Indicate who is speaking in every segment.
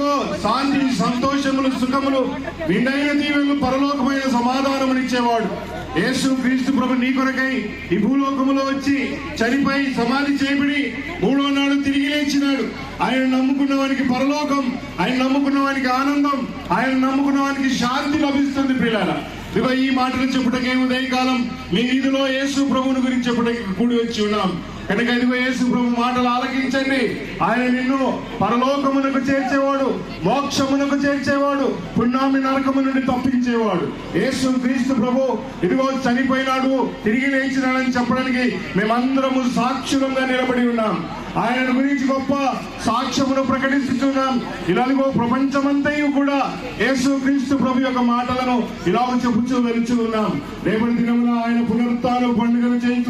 Speaker 1: ఇదిగో శాంతి సంతోషములు సుఖములు నిండైన దీవెనలు పరలోకమైన సమాధానమునిచ్చేవాడు యేసు క్రీస్తు ప్రభు నీ కొరకై ఈ భూలోకములో వచ్చి చనిపోయి సమాధి చేయబడి మూడో నాడు తిరిగి లేచినాడు. ఆయన నమ్ముకున్న వానికి పరలోకం ఆయన నమ్ముకున్న వానికి ఆనందం ఆయన నమ్ముకున్న వానికి శాంతి లభిస్తుంది పిల్లల. ఇదిగో ఈ మాటలు చెప్పుటకే ఉదయకాలం మీ వీధిలో యేసు ప్రభువుని గురించి చెప్పుటకి కూడి వచ్చి ఉన్నాం. కనుక ఇదిగో యేసు ప్రభు మాటలు ఆలకించండి. ఆయన నిన్ను పరలోకమునకు చేర్చేవాడు మోక్షమునకు చేర్చేవాడు పున్నామి నరకము నుండి తప్పించేవాడు. యేసు క్రీస్తు ప్రభు ఇదిగో చనిపోయినాడు తిరిగి లేచినాడని చెప్పడానికి మేమందరము సాక్షులంగా నిలబడి ఉన్నాం. ఆయన గురించి గొప్ప సాక్ష్యమును ప్రకటిస్తున్నాం. ఇలాగో ప్రపంచమంతయు కూడా యేసు క్రీస్తు ప్రభు యొక్క మాటలను ఇలా చెప్పుచూ వెలుచు ఉన్నాం రేపటి దినమున ఆయన పునరుత్థాన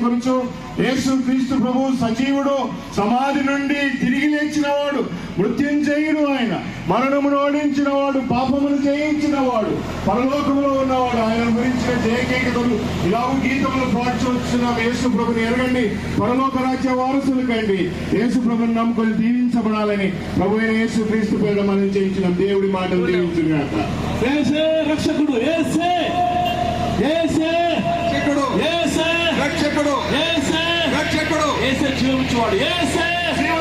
Speaker 1: పండుగను చేయించుకొనచ్చు యేసు క్రీస్తు ప్రభు సజీవుడు సమాధి నుండి తిరిగి లేచినవాడు మృత్యుంజయుడు ఆయన మరణమును ఓడించిన వాడు పాపమును జయించిన వాడు పరలోకములో ఉన్నవాడు. ఆయన గురించిన జయకేకతలు ఇలాగ గీతములు పాడుచున్నాం యేసు ప్రభుని ఎరగండి. పరలోక రాజ్య వారసులు కండి యేసు ప్రభుని నమ్ముకొని దీవించబడాలని ప్రభు అయిన యేసు క్రీస్తు పేరు మనం చేయించిన దేవుడి మాటలు దీవించుగాక
Speaker 2: ఏసే రక్షకుడు pedindo de audiência.